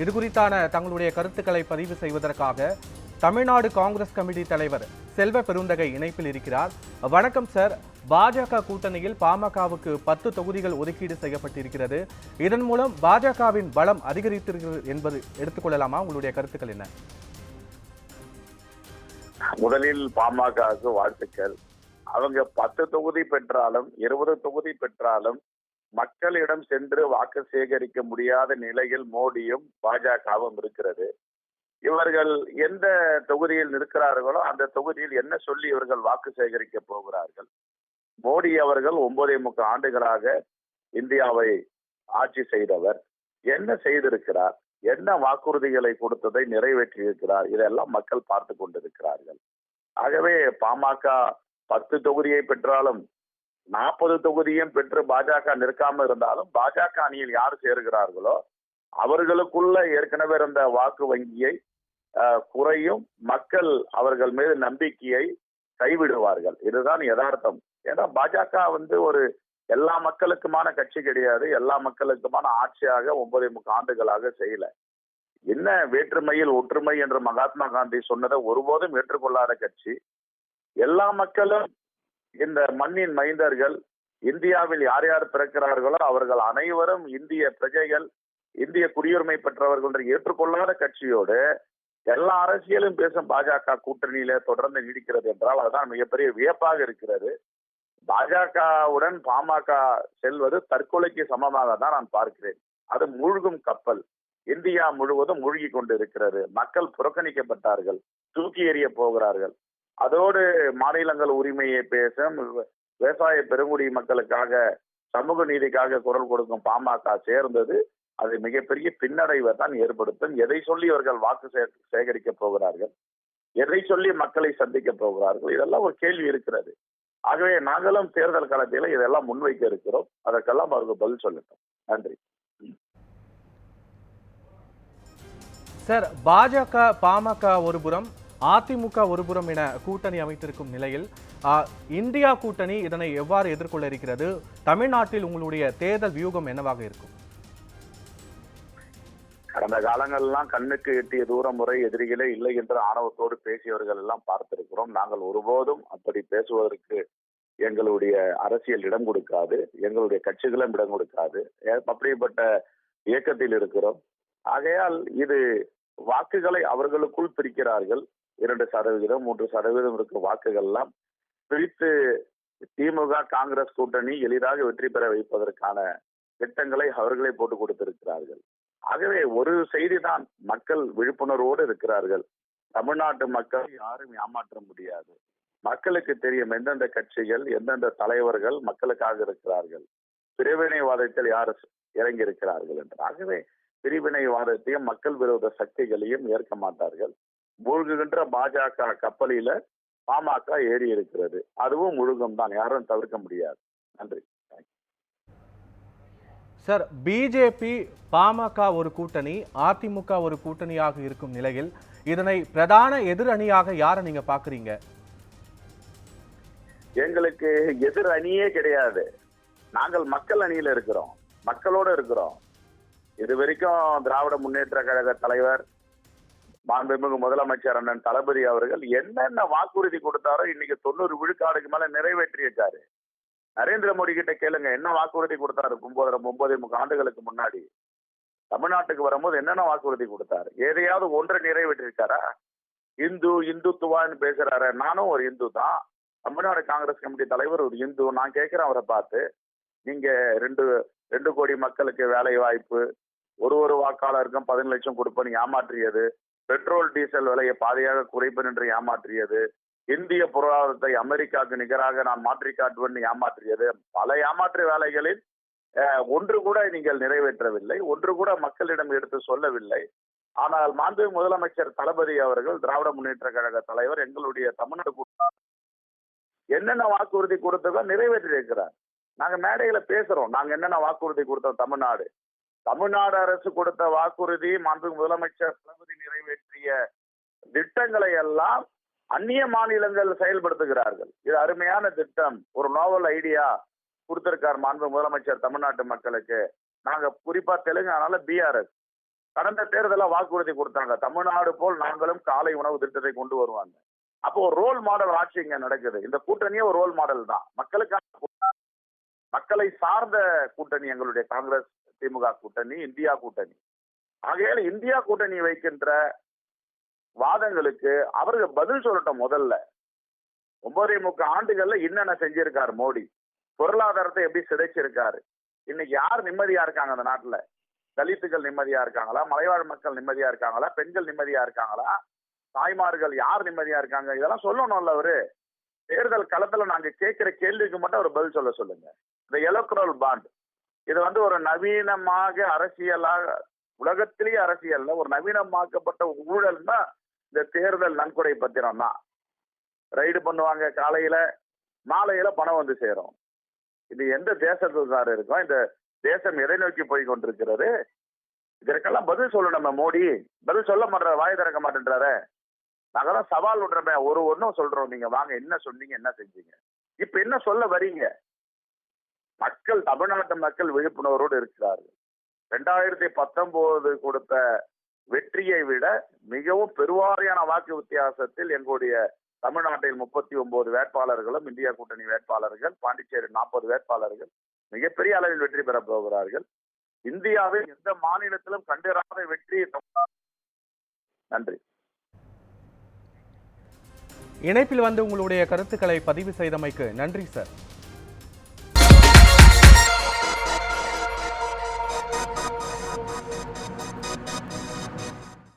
இது குறித்தான தங்களுடைய கருத்துக்களை பதிவு செய்வதற்காக தமிழ்நாடு காங்கிரஸ் கமிட்டி தலைவர் செல்வ பெருந்தகை இணைப்பில் இருக்கிறார். வணக்கம் சார். பாஜக கூட்டணியில் பாமகவுக்கு பத்து தொகுதிகள் ஒதுக்கீடு செய்யப்பட்டிருக்கிறது. இதன் மூலம் பாஜகவின் பலம் அதிகரித்திருக்கிறது என்பது எடுத்துக்கொள்ளலாமா உங்களுடைய கருத்துக்கள் என்ன? முதலில் பாமகவுக்கு வாழ்த்துக்கள். அவங்க பத்து தொகுதி பெற்றாலும் இருபது தொகுதி பெற்றாலும் மக்களிடம் சென்று வாக்கு சேகரிக்க முடியாத நிலையில் மோடியும் பாஜகவும் இருக்கிறது. இவர்கள் எந்த தொகுதியில் நிற்கிறார்களோ அந்த தொகுதியில் என்ன சொல்லி இவர்கள் வாக்கு சேகரிக்க போகிறார்கள்? மோடி அவர்கள் ஒன்பதே முக்கால் ஆண்டுகளாக இந்தியாவை ஆட்சி செய்தவர். என்ன செய்திருக்கிறார்? என்ன வாக்குறுதிகளை கொடுத்ததை நிறைவேற்றியிருக்கிறார்? இதெல்லாம் மக்கள் பார்த்து கொண்டிருக்கிறார்கள். ஆகவே பாமக பத்து தொகுதியை பெற்றாலும் நாற்பது தொகுதியும் பெற்று பாஜக நிற்காம இருந்தாலும் பாஜக அணியில் யார் சேருகிறார்களோ அவர்களுக்குள்ள ஏற்கனவே இருந்த வாக்கு வங்கியை குறையும் மக்கள் அவர்கள் மீது நம்பிக்கையை கைவிடுவார்கள். இதுதான் யதார்த்தம். ஏன்னா பாஜக வந்து ஒரு எல்லா மக்களுக்குமான கட்சி கிடையாது. எல்லா மக்களுக்குமான ஆட்சியாக ஒன்பதே முக்கால் ஆண்டுகளாக செய்யல. என்ன வேற்றுமையில் ஒற்றுமை என்று மகாத்மா காந்தி சொன்னதை ஒருபோதும் ஏற்றுக்கொள்ளாத கட்சி. எல்லா மக்களும் இந்த மண்ணின் மைந்தர்கள் இந்தியாவில் யார் யார் பிறக்கிறார்களோ அவர்கள் அனைவரும் இந்திய பிரஜைகள் இந்திய குடியுரிமை பெற்றவர்கள் என்று ஏற்றுக்கொள்ளாத கட்சியோடு எல்லா அரசியலும் பேசும் பாஜக கூட்டணியில தொடர்ந்து நீடிக்கிறது என்றால் அதுதான் மிகப்பெரிய வியப்பாக இருக்கிறது. பாஜகவுடன் பாமக செல்வது தற்கொலைக்கு சமமாக தான் நான் பார்க்கிறேன். அது மூழ்கும் கப்பல். இந்தியா முழுவதும் மூழ்கி கொண்டு இருக்கிறது மக்கள் புறக்கணிக்கப்பட்டார்கள். தூக்கி எறிய போகிறார்கள். அதோடு மாநிலங்கள் உரிமையை பேசும் விவசாய பெருங்குடி மக்களுக்காக சமூக நீதிக்காக குரல் கொடுக்கும் பாமக சேர்ந்தது. அது மிகப்பெரிய பின்னடைவை தான் ஏற்படுத்தும். எதை சொல்லி அவர்கள் வாக்கு சே- சேகரிக்க போகிறார்கள்? எதை சொல்லி மக்களை சந்திக்க போகிறார்கள்? இதெல்லாம் ஒரு கேள்வி இருக்கிறது. ஆகவே நாங்களும் தேர்தல் காலத்தில் இதெல்லாம் முன்வைக்க இருக்கிறோம். அதற்கெல்லாம் அவர்கள் பதில் சொல்லட்டும். நன்றி. சார் பாஜக பாமக ஒருபுறம் அதிமுக ஒருபுறம் என கூட்டணி அமைத்திருக்கும் நிலையில் இந்தியா கூட்டணி இதனை எவ்வாறு எதிர்கொள்ள இருக்கிறது? தமிழ்நாட்டில் உங்களுடைய தேர்தல் வியூகம் என்னவாக இருக்கும்? கடந்த காலங்கள்லாம் கண்ணுக்கு எட்டிய தூரம் முறை எதிரிகளே இல்லை என்று ஆணவத்தோடு பேசியவர்கள் எல்லாம் பார்த்திருக்கிறோம். நாங்கள் ஒருபோதும் அப்படி பேசுவதற்கு எங்களுடைய அரசியல் இடம் கொடுக்காது எங்களுடைய கட்சிகளும் இடம் கொடுக்காது. அப்படிப்பட்ட இயக்கத்தில் இருக்கிறோம். ஆகையால் இது வாக்குகளை அவர்களுக்குள் பிரிக்கிறார்கள். இரண்டு சதவிகிதம் மூன்று சதவீதம் இருக்க வாக்குகள்லாம் பிரித்து திமுக காங்கிரஸ் கூட்டணி எளிதாக வெற்றி பெற வைப்பதற்கான திட்டங்களை அவர்களே போட்டு கொடுத்திருக்கிறார்கள். ஆகவே ஒரு செய்திதான் மக்கள் விழிப்புணர்வோடு இருக்கிறார்கள். தமிழ்நாட்டு மக்கள் யாரும் ஏமாற்ற முடியாது. மக்களுக்கு தெரியும் எந்தெந்த கட்சிகள் எந்தெந்த தலைவர்கள் மக்களுக்காக இருக்கிறார்கள். பிரிவினைவாதத்தில் யார் இறங்கி இருக்கிறார்கள் என்று. ஆகவே பிரிவினைவாதத்தையும் மக்கள் விரோத சக்திகளையும் ஏற்க மாட்டார்கள். மூழ்குகின்ற பாஜக கப்பலில பாமக ஏறி இருக்கிறது. அதுவும் முழுகும் தான் யாரும் தவிர்க்க முடியாது. நன்றி. சார் பிஜேபி பாமக ஒரு கூட்டணி அதிமுக ஒரு கூட்டணியாக இருக்கும் நிலையில் இதனை பிரதான எதிர் அணியாக யாரை நீங்க பாக்குறீங்க எங்களுக்கு எதிர் அணியே கிடையாது. நாங்கள் மக்கள் அணியில இருக்கிறோம். மக்களோட இருக்கிறோம். இது வரைக்கும் திராவிட முன்னேற்ற கழக தலைவர் மாண்புமிகு முதலமைச்சர் அண்ணன் தளபதி அவர்கள் என்னென்ன வாக்குறுதி கொடுத்தாரோ இன்னைக்கு தொண்ணூறு விழுக்காடுக்கு மேல நிறைவேற்றியிருக்காரு. நரேந்திர மோடி கிட்ட கேளுங்க என்ன வாக்குறுதி கொடுத்தாரு ஒன்பதரை ஒன்பதே முக்கால் ஆண்டுகளுக்கு முன்னாடி? தமிழ்நாட்டுக்கு வரும்போது என்னென்ன வாக்குறுதி கொடுத்தாரு? எதையாவது ஒன்றை நிறைவேற்றிருக்காரா? இந்து இந்துத்துவான்னு பேசுறாரு நானும் ஒரு இந்து தான். தமிழ்நாடு காங்கிரஸ் கமிட்டி தலைவர் ஒரு இந்து நான் கேட்கிறேன் அவரை பார்த்து. நீங்க ரெண்டு ரெண்டு கோடி மக்களுக்கு வேலை வாய்ப்பு ஒரு ஒரு வாக்காளருக்கும் பதினஞ்சு லட்சம் கொடுப்பேன்னு ஏமாற்றியது. பெட்ரோல் டீசல் விலையை பாதையாக குறைப்பேன் என்று ஏமாற்றியது. இந்திய பொருளாதாரத்தை அமெரிக்காவுக்கு நிகராக நான் மாற்றி காட்டுவேன் ஏமாற்றியது. பல ஏமாற்று வேலைகளில் ஒன்று கூட நீங்கள் நிறைவேற்றவில்லை. ஒன்று கூட மக்களிடம் எடுத்து சொல்லவில்லை. ஆனால் மாண்பு முதலமைச்சர் தளபதி அவர்கள் திராவிட முன்னேற்ற கழக தலைவர் எங்களுடைய தமிழ்நாடு என்னென்ன வாக்குறுதி கொடுத்ததோ நிறைவேற்றி இருக்கிறார் நாங்க மேடையில பேசுறோம். நாங்க என்னென்ன வாக்குறுதி கொடுத்தோம் தமிழ்நாடு? தமிழ்நாடு அரசு கொடுத்த வாக்குறுதி மாண்பு முதலமைச்சர் தளபதி நிறைவேற்றிய திட்டங்களை எல்லாம் அந்நிய மாநிலங்கள் செயல்படுத்துகிறார்கள். இது அருமையான திட்டம். ஒரு நோவல் ஐடியா கொடுத்திருக்கார் மாண்பு முதலமைச்சர் தமிழ்நாட்டு மக்களுக்கு. நாங்க குறிப்பா தெலுங்கானால பிஆர்எஸ் கடந்த தேர்தலில் வாக்குறுதி கொடுத்தாங்க. தமிழ்நாடு போல் நாங்களும் காலை உணவு திட்டத்தை கொண்டு வருவாங்க. அப்போ ஒரு ரோல் மாடல் ஆட்சி இங்க நடக்குது. இந்த கூட்டணியே ஒரு ரோல் மாடல் தான். மக்களுக்கான மக்களை சார்ந்த கூட்டணி எங்களுடைய காங்கிரஸ் திமுக கூட்டணி இந்தியா கூட்டணி. ஆகையால இந்தியா கூட்டணி வைக்கின்ற வாதங்களுக்கு அவர்கள் பதில் சொல்லட்டும் முதல்ல. ஒன்பதே முக்க ஆண்டுகள்ல என்னென்ன செஞ்சிருக்காரு மோடி? பொருளாதாரத்தை எப்படி சிதைச்சிருக்காரு? இன்னைக்கு யார் நிம்மதியா இருக்காங்க அந்த நாட்டுல? தலித்துகள் நிம்மதியா இருக்காங்களா? மலைவாழ் மக்கள் நிம்மதியா இருக்காங்களா? பெண்கள் நிம்மதியா இருக்காங்களா? தாய்மார்கள் யார் நிம்மதியா இருக்காங்க? இதெல்லாம் சொல்லணும்ல அவரு. தேர்தல் களத்துல நாங்க கேட்கிற கேள்விக்கு மட்டும் அவர் பதில் சொல்ல சொல்லுங்க. இந்த எலக்ட்ரல் பாண்ட் இது வந்து ஒரு நவீனமாக அரசியலாக உலகத்திலேயே அரசியல்ல ஒரு நவீனமாக்கப்பட்ட ஊழல்னா இந்த தேர்தல் நன்கொடை பத்திரம் தான். ரைடு பண்ணுவாங்க காலையில மாலையில பணம் வந்து சேரும். இது எந்த தேசத்தில் சார் இருக்கும் இந்த தேசம் எதை நோக்கி போய் கொண்டிருக்கிறது? இதற்கெல்லாம் பதில் சொல்லணும் நம்ம மோடி. பதில் சொல்ல மாட்டார வாய் திறக்க மாட்டேன்றாரு. நாங்க தான் சவால் விடுறோமே ஒரு ஒன்றும் சொல்றோம். நீங்க வாங்க என்ன சொன்னீங்க என்ன செஞ்சீங்க? இப்ப என்ன சொல்ல வரீங்க? மக்கள் தமிழ்நாட்டு மக்கள் விழிப்புணர்வோடு இருக்கிறார்கள். ரெண்டாயிரத்தி பத்தொன்பது கொடுத்த வெற்றியை விட மிகவும் பெருவாரியான வாக்கு வித்தியாசத்தில் எங்களுடைய தமிழ்நாட்டில் முப்பத்தி ஒன்பது வேட்பாளர்களும் இந்தியா கூட்டணி வேட்பாளர்கள் பாண்டிச்சேரி நாற்பது வேட்பாளர்கள் மிகப்பெரிய அளவில் வெற்றி பெறப் போகிறார்கள். இந்தியாவில் எந்த மாநிலத்திலும் கண்டிராத வெற்றி நன்றி. இணைப்பில் வந்து உங்களுடைய கருத்துக்களை பதிவு செய்தமைக்கு நன்றி சார்.